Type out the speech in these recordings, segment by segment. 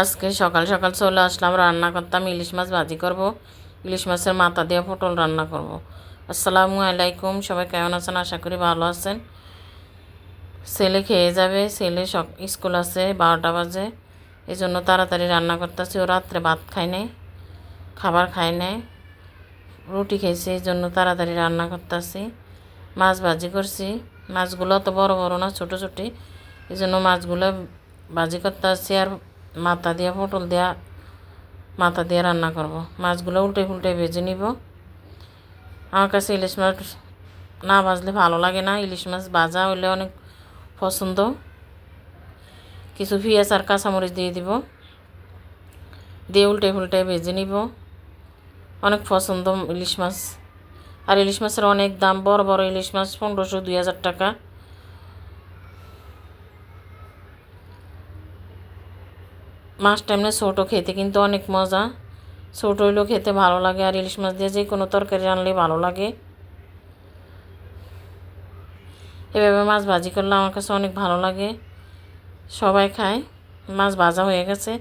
আজকে সকাল সকাল চলে আসলাম, রান্না করতাম, ইলিশ মাছ ভাজি করব। ইলিশ মাছের মাথা দিয়ে পটল রান্না করব। আসসালামু আলাইকুম, সবাই কেমন আছেন? আশা করি ভালো আছেন। ছেলে খেয়ে যাবে, ছেলে সক স্কুল আছে, বারোটা বাজে। এই জন্য তাড়াতাড়ি রান্না করতেছি। ও রাত্রে ভাত খায় নাই, খাবার খায় নাই। রুটি খেয়েছি এই জন্য তাড়াতাড়ি রান্না করতেছি। মাছ ভাজি করছি। মাছগুলো তো বড় বড় না, ছোটো ছোটি। এই জন্য মাছগুলো ভাজি করতে আসছি আর মাথা দিয়া পটল দিয়া মাথা দিয়ে রান্না করব। মাছগুলো উল্টে ফুলটে ভেজে নিব। আমার কাছে ইলিশ মাছ না ভাজলে ভালো লাগে না। ইলিশ মাছ ভাজা হলে অনেক পছন্দ। কিছু পেঁয়াজ আর কাঁচামরিচ দিয়ে দিব। দিয়ে উল্টে ফুলটে ভেজে নিব। অনেক পছন্দ ইলিশ মাছ। আর ইলিশ মাছের অনেক দাম। বড় বড় ইলিশ মাছ পনেরোশো, দুই হাজার টাকা। মাছটা এমনি ছোটো খেতে কিন্তু অনেক মজা। ছোটো হইলেও খেতে ভালো লাগে আর ইলিশ মাছ দিয়ে যে কোনো তরকারি রানলে ভালো লাগে। এভাবে মাছ ভাজি করলে আমার কাছে অনেক ভালো লাগে। সবাই খায়, মাছ ভাজা হয়ে গেছে।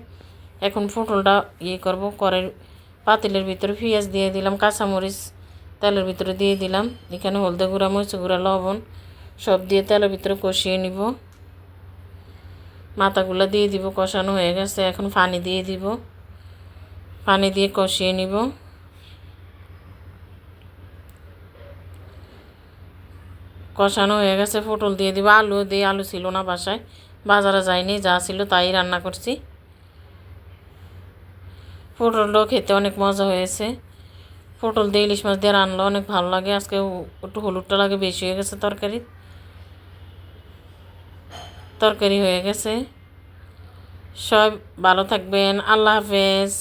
এখন পটলটা ইয়ে করব করের পাতিলের ভিতরে পেঁয়াজ দিয়ে দিলাম, কাঁচামরিচ তেলের ভিতরে দিয়ে দিলাম। এখানে হলদে গুঁড়া মরিচ গুঁড়া, লবণ সব দিয়ে তেলের ভিতরে কষিয়ে নিব। মাথাগুলো দিয়ে দিব, কষানো হয়ে গেছে। এখন পানি দিয়ে দিব। পানি দিয়ে কষিয়ে নিব। কষানো হয়ে গেছে, পটল দিয়ে দিব। আলু দিয়ে, আলু ছিল না বাসায়। বাজারে যায়নি যা ছিল তাই রান্না করছি। পটলটাও খেতে অনেক মজা হয়েছে। পটল দিয়ে ইলিশ মাছ দিয়ে রান্নাও অনেক ভালো লাগে। আজকে একটু হলুদটা লাগে, বেশি হয়ে গেছে তরকারি তরকারি হয়ে গেছে। সব ভালো থাকবেন। আল্লাহ হাফেজ।